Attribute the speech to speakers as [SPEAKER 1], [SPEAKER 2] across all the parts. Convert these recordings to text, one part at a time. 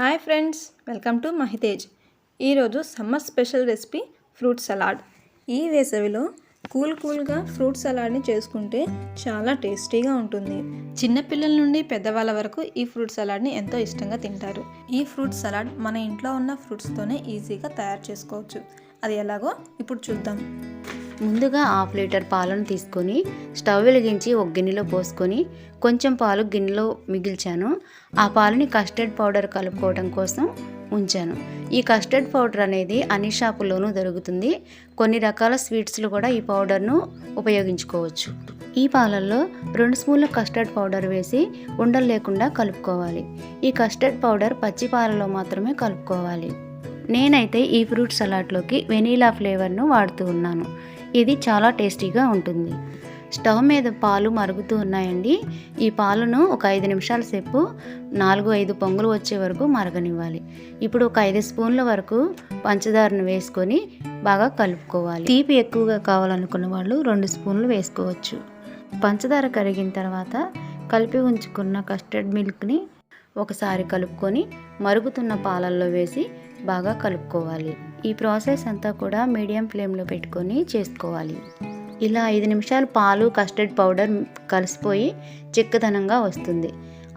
[SPEAKER 1] Hi friends welcome to Mahitej. ఈరోజు summer special recipe fruit salad. ఈ వేసవిలో cool కూల్గా ఫ్రూట్ సలాడ్ని చేసుకుంటే చాలా టేస్టీగా ఉంటుంది. చిన్నపిల్లల నుండి పెద్దవాళ్ళ వరకు ఈ ఫ్రూట్ సలాడ్ని ఎంతో ఇష్టంగా తింటారు. ఈ ఫ్రూట్ సలాడ్ మన ఇంట్లో ఉన్న ఫ్రూట్స్తోనే ఈజీగా తయారు చేసుకోవచ్చు. అది ఎలాగో ఇప్పుడు చూద్దాం.
[SPEAKER 2] ముందుగా హాఫ్ లీటర్ పాలను తీసుకొని స్టవ్ వెలిగించి ఒక గిన్నెలో పోసుకొని కొంచెం పాలు గిన్నెలో మిగిల్చాను. ఆ పాలని కస్టర్డ్ పౌడర్ కలుపుకోవడం కోసం ఉంచాను. ఈ కస్టర్డ్ పౌడర్ అనేది అన్ని షాపుల్లోనూ దొరుకుతుంది. కొన్ని రకాల స్వీట్స్లు కూడా ఈ పౌడర్ను ఉపయోగించుకోవచ్చు. ఈ పాలల్లో రెండు స్పూన్ల కస్టర్డ్ పౌడర్ వేసి ఉండలు లేకుండా కలుపుకోవాలి. ఈ కస్టర్డ్ పౌడర్ పచ్చి పాలలో మాత్రమే కలుపుకోవాలి. నేనైతే ఈ ఫ్రూట్ సలాడ్లోకి వెనీలా ఫ్లేవర్ను వాడుతూ ఉన్నాను. ఇది చాలా టేస్టీగా ఉంటుంది. స్టవ్ మీద పాలు మరుగుతూ ఉన్నాయండి. ఈ పాలను ఒక ఐదు నిమిషాల సేపు నాలుగు ఐదు పొంగులు వచ్చే వరకు మరగనివ్వాలి. ఇప్పుడు ఒక ఐదు స్పూన్ల వరకు పంచదారను వేసుకొని బాగా కలుపుకోవాలి. తీపి ఎక్కువగా కావాలనుకున్న వాళ్ళు రెండు స్పూన్లు వేసుకోవచ్చు. పంచదార కరిగిన తర్వాత కలిపి ఉంచుకున్న కస్టర్డ్ మిల్క్ని ఒకసారి కలుపుకొని మరుగుతున్న పాలల్లో వేసి బాగా కలుపుకోవాలి. ఈ ప్రాసెస్ అంతా కూడా మీడియం ఫ్లేమ్లో పెట్టుకొని చేసుకోవాలి. ఇలా ఐదు నిమిషాలు పాలు కస్టర్డ్ పౌడర్ కలిసిపోయి చిక్కదనంగా వస్తుంది.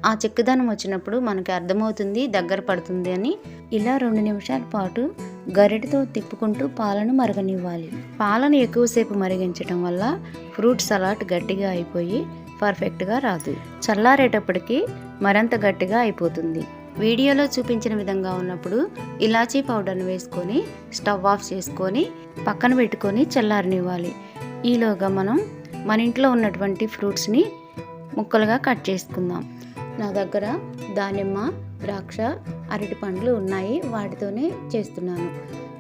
[SPEAKER 2] ఆ చిక్కదనం వచ్చినప్పుడు మనకి అర్థమవుతుంది దగ్గర పడుతుంది అని. ఇలా రెండు నిమిషాల పాటు గరిటతో తిప్పుకుంటూ పాలను మరగనివ్వాలి. పాలను ఎక్కువసేపు మరిగించడం వల్ల ఫ్రూట్ సలాడ్ గట్టిగా అయిపోయి పర్ఫెక్ట్గా రాదు. చల్లారేటప్పటికి మరింత గట్టిగా అయిపోతుంది. వీడియోలో చూపించిన విధంగా ఉన్నప్పుడు ఇలాచీ పౌడర్ని వేసుకొని స్టవ్ ఆఫ్ చేసుకొని పక్కన పెట్టుకొని చల్లారనివ్వాలి. ఈలోగా మనం మన ఇంట్లో ఉన్నటువంటి ఫ్రూట్స్ని ముక్కలుగా కట్ చేసుకుందాం. నా దగ్గర దానిమ్మ ద్రాక్ష అరటి పండ్లు ఉన్నాయి. వాటితోనే చేస్తున్నాను.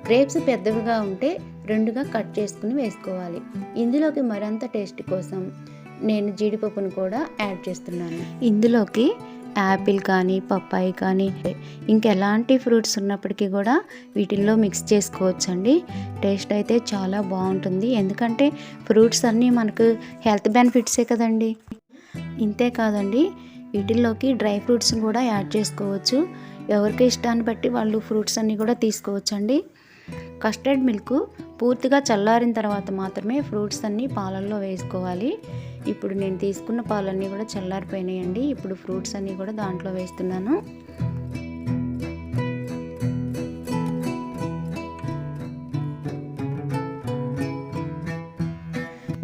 [SPEAKER 2] గ్రేప్స్ పెద్దవిగా ఉంటే రెండుగా కట్ చేసుకుని వేసుకోవాలి. ఇందులోకి మరింత టేస్ట్ కోసం నేను జీడిపప్పును కూడా యాడ్ చేస్తున్నాను. ఇందులోకి యాపిల్ కానీ పప్పాయి కానీ ఇంకెలాంటి ఫ్రూట్స్ ఉన్నప్పటికీ కూడా వీటిల్లో మిక్స్ చేసుకోవచ్చండి. టేస్ట్ అయితే చాలా బాగుంటుంది. ఎందుకంటే ఫ్రూట్స్ అన్నీ మనకు హెల్త్ బెనిఫిట్సే కదండి. ఇంతే కాదండి వీటిల్లోకి డ్రై ఫ్రూట్స్ని కూడా యాడ్ చేసుకోవచ్చు. ఎవరికి ఇష్టాన్ని బట్టి వాళ్ళు ఫ్రూట్స్ అన్నీ కూడా తీసుకోవచ్చండి. కస్టర్డ్ మిల్క్ పూర్తిగా చల్లారిన తర్వాత మాత్రమే ఫ్రూట్స్ అన్నీ పాలల్లో వేసుకోవాలి. ఇప్పుడు నేను తీసుకున్న పాలన్నీ కూడా చల్లారిపోయినాయండి. ఇప్పుడు ఫ్రూట్స్ అన్నీ కూడా దాంట్లో వేస్తున్నాను.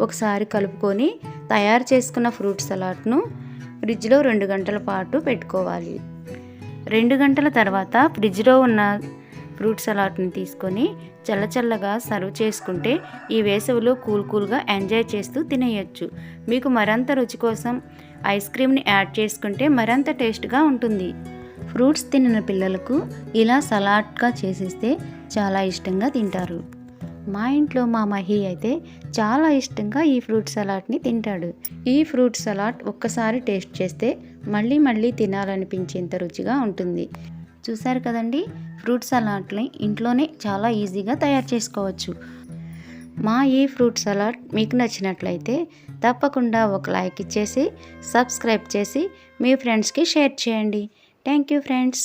[SPEAKER 2] ఒకసారి కలుపుకొని తయారు చేసుకున్న ఫ్రూట్ సలాడ్ను ఫ్రిడ్జ్లో రెండు గంటల పాటు పెట్టుకోవాలి. రెండు గంటల తర్వాత ఫ్రిడ్జ్లో ఉన్న ఫ్రూట్ సలాడ్ని తీసుకొని చల్లచల్లగా సర్వ్ చేసుకుంటే ఈ వేసవిలో కూల్ కూల్గా ఎంజాయ్ చేస్తూ తినేయచ్చు. మీకు మరింత రుచి కోసం ఐస్ క్రీమ్ని యాడ్ చేసుకుంటే మరింత టేస్ట్గా ఉంటుంది. ఫ్రూట్స్ తినిన పిల్లలకు ఇలా సలాడ్గా చేసిస్తే చాలా ఇష్టంగా తింటారు. మా ఇంట్లో మా మహి అయితే చాలా ఇష్టంగా ఈ ఫ్రూట్ సలాడ్ని తింటాడు. ఈ ఫ్రూట్ సలాడ్ ఒక్కసారి టేస్ట్ చేస్తే మళ్ళీ మళ్ళీ తినాలనిపించేంత రుచిగా ఉంటుంది. చూసారు కదండి? ఫ్రూట్ సలాడ్ని ఇంట్లోనే చాలా ఈజీగా తయారు చేసుకోవచ్చు. మా ఈ ఫ్రూట్ సలాడ్ మీకు నచ్చినట్లయితే తప్పకుండా ఒక లైక్ ఇచ్చేసి సబ్స్క్రైబ్ చేసి మీ ఫ్రెండ్స్కి షేర్ చేయండి. Thank you friends.